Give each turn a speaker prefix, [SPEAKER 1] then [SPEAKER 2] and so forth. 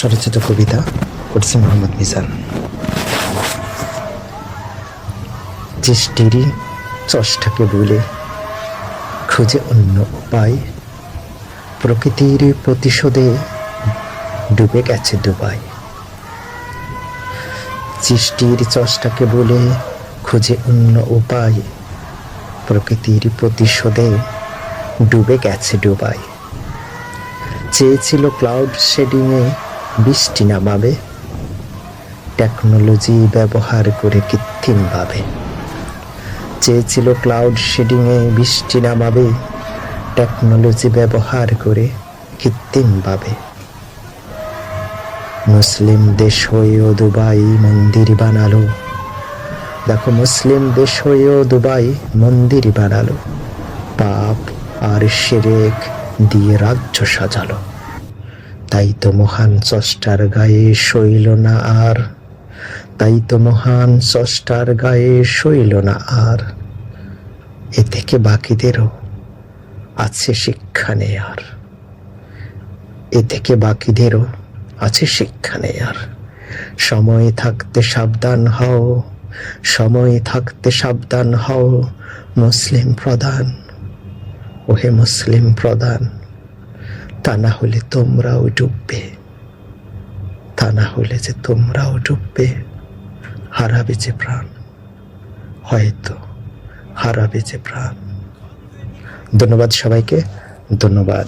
[SPEAKER 1] স্বরচিত কবিতা করছে মোহাম্মদ মিজান। চেষ্টিরই চষ্টাকে বলে খুঁজে অন্য উপায়। প্রকৃতির প্রতিশোধে ডুবে গেছে দুবাই। সৃষ্টির চষ্টাকে বলে খুঁজে অন্য উপায়। প্রকৃতির প্রতিশোধে ডুবে গেছে ডুবাই চেয়েছিল ক্লাউড শেডিংয়ে বৃষ্টি নামাবে। টেকনোলজি ব্যবহার করে কৃত্রিমভাবে চেয়েছিল ক্লাউড শেডিংয়ে বৃষ্টি নামাবে। টেকনোলজি ব্যবহার করে কৃত্রিমভাবে মুসলিম দেশ হয়েও দুবাই মন্দির বানালো। দেখো, মুসলিম দেশ হয়েও দুবাই মন্দির বানালো। পাপ আর সেরেক দিয়ে রাজ্য সাজালো। তাই তো মহান চষ্টার গায়ে শৈল না আর। তাই তো মহান চষ্টার গায়ে শৈল না আর। এ থেকে বাকিদেরও আছে শিক্ষা নেয়ার এ থেকে বাকিদেরও আছে শিক্ষা নেয়ার সময় থাকতে সাবধান হও, সময় থাকতে সাবধান হও, মুসলিম প্রধান, ওহে মুসলিম প্রধান। তা না হলে তোমরাও ডুববে। তা না হলে যে তোমরাও ডুববে। হারাবে যে প্রাণ। হয়তো হারাবে যে প্রাণ। ধন্যবাদ সবাইকে। ধন্যবাদ।